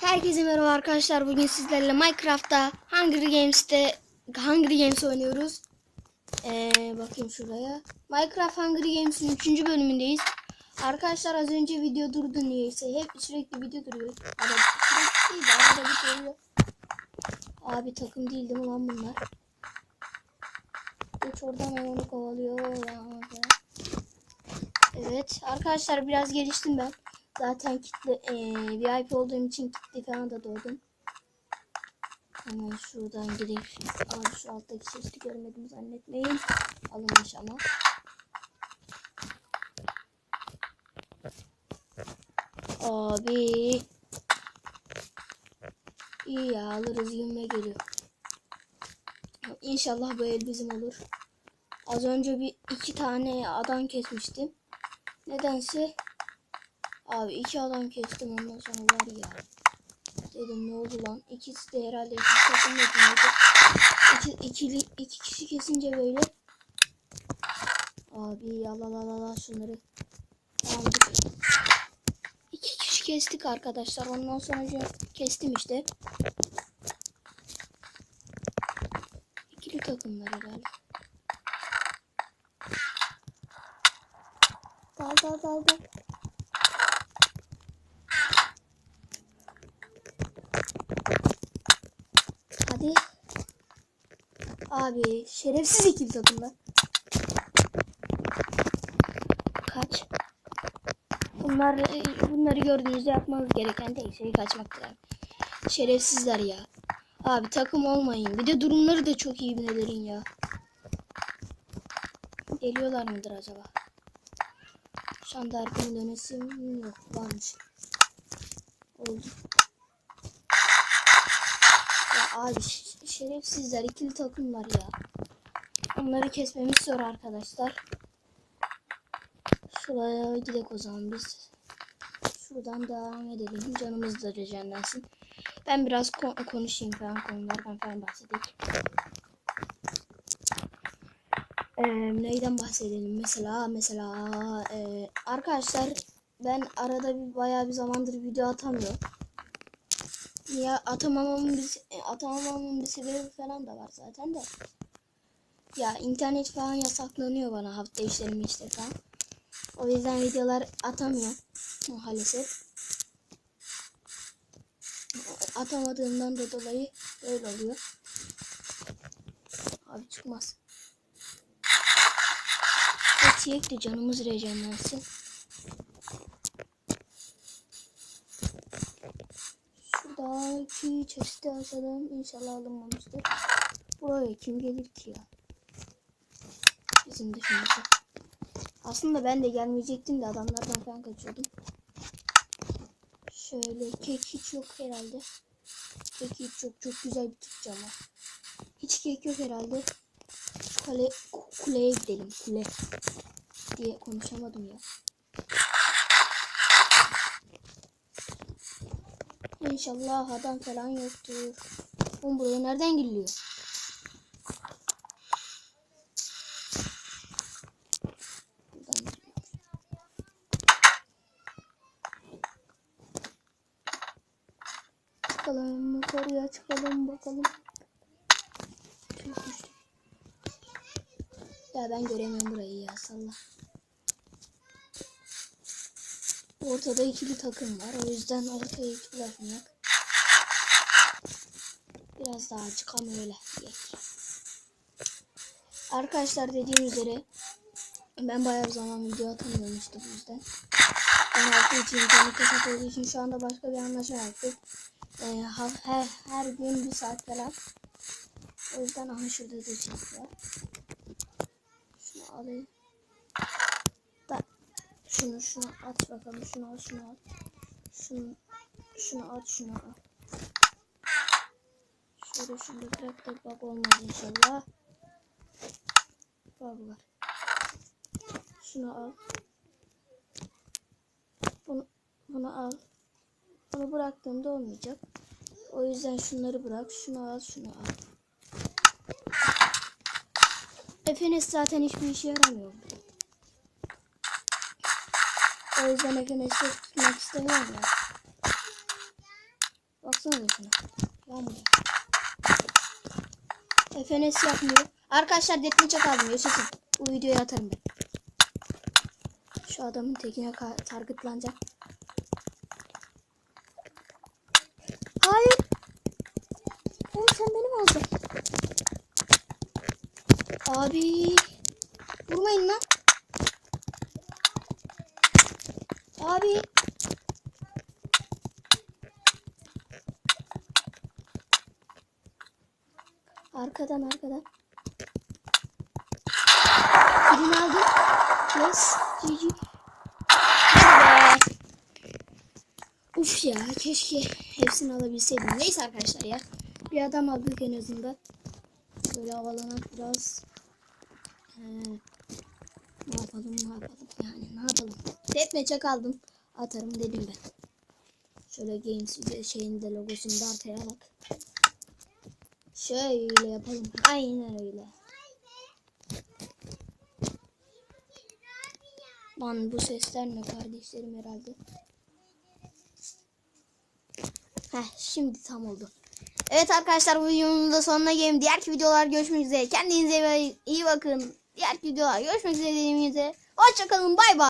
Herkese merhaba arkadaşlar. Bugün sizlerle Minecraft'ta Hunger Games'te Hunger Games oynuyoruz. Ee, bakayım şuraya. Minecraft Hunger Games'in 3. bölümündeyiz. Arkadaşlar az önce video durdu niyeyse. Hep sürekli video duruyor. Arada bir duruyor. Abi takım değil mi lan bunlar? Geç oradan onu kovalıyor. Evet arkadaşlar biraz geliştim ben. Zaten kitle eee VIP olduğum için kitle falan da doğdum. Hemen şuradan gireyim. Abi şu alttaki sesi görmedim zannetmeyin. Alınmış ama. Abi. İyi ya alırız yeme geliyor. İnşallah bu el bizim olur. Az önce bir iki tane adam kesmiştim. Nedense Abi iki adam kestim ondan sonra var ya. Dedim ne oldu lan? İkisi de herhalde iki takım yapıyordu. İki, ikili, iki kişi kesince böyle. Abi yalalala şunları. Aldık. İki kişi kestik arkadaşlar. Ondan sonra kestim işte. İkili takımlar herhalde. Dal dal dal dal. Abi şerefsiz ikili takımlar. Kaç. Bunlar bunları gördüğünüzde yapmanız gereken tek şey kaçmaktır abi. Şerefsizler ya. Abi takım olmayın. Bir de durumları da çok iyi binelerin ya. Geliyorlar mıdır acaba? Şu anda arkamı dönesim yok. Varmış. Oldu. Ya abi şerefsizler ikili takım var ya. Onları kesmemiz zor arkadaşlar. Şuraya gidelim o zaman biz. Şuradan devam edelim. Canımız da rejenlensin. Ben biraz ko- konuşayım falan konulardan falan bahsedeyim. Ee, neyden bahsedelim? Mesela mesela e, arkadaşlar ben arada bir bayağı bir zamandır video atamıyorum. Ya atamamamın bir, e, atamamamın bir sebebi falan da var zaten de. Ya internet falan yasaklanıyor bana hafta işlerimi işte falan. O yüzden videolar atamıyorum maalesef. Atamadığımdan da dolayı böyle oluyor. Abi çıkmaz. Etiyek de canımız rejenlensin. Şuradaki chest'i açalım. İnşallah alınmamıştır. Buraya kim gelir ki ya? Bizim dışımızda. Aslında ben de gelmeyecektim de adamlardan falan kaçıyordum. Şöyle kek hiç yok herhalde. Kek hiç yok. Çok güzel bir Türkçe ama. Hiç kek yok herhalde. Kale, kuleye gidelim. Kule. Diye konuşamadım ya. İnşallah adam falan yoktur. Oğlum buraya nereden giriliyor? Çıkalım yukarıya çıkalım bakalım. Ya ben göremiyorum burayı ya salla. Ortada ikili takım var. O yüzden ortaya hiç bırakmayak. Biraz daha çıkalım öyle. Arkadaşlar dediğim üzere ben bayağı zaman video atamıyorum işte bu yüzden. Ben hafta için internet kasap olduğu için şu anda başka bir anlaşma yaptık. Ee, her, her gün bir saat falan. O yüzden aha şurada da var. Şunu alayım. Şunu şunu at bakalım. Şunu al şunu al. Şunu şunu at şunu al. Şöyle şunu bırak da bak olmaz inşallah. Bak var. Şunu al. Bunu, bunu al. Bunu bıraktığımda olmayacak. O yüzden şunları bırak. Şunu al, şunu al. Efenes zaten hiçbir işe yaramıyor. O yüzden Efenes'i tutmak istemiyorum ya. Baksanıza şuna. Yağmur. FNS yapmıyor. Arkadaşlar detmeçe kaldım. Yaşasın. Bu videoyu atarım ben. Şu adamın tekine targetlanacak. Hayır. Oğlum sen beni mi alacaksın? Abi. Vurmayın lan. Abi. Arkadan arkadan. Birini aldım. Yes. GG. Uf ya keşke hepsini alabilseydim. Neyse arkadaşlar ya. Bir adam aldık en azından. Böyle havalanak biraz. He. Ne yapalım ne yapalım yani ne yapalım. Deathmatch'e kaldım. Atarım dedim ben. Şöyle Games şeyin de logosunu da ortaya bak. Şöyle yapalım. Aynen öyle. Lan bu sesler ne kardeşlerim herhalde. Heh şimdi tam oldu. Evet arkadaşlar bu videonun da sonuna geldim. Diğer videolar görüşmek üzere. Kendinize iyi bakın. Diğer videolar görüşmek üzere dediğimizde. Hoşçakalın bay bay.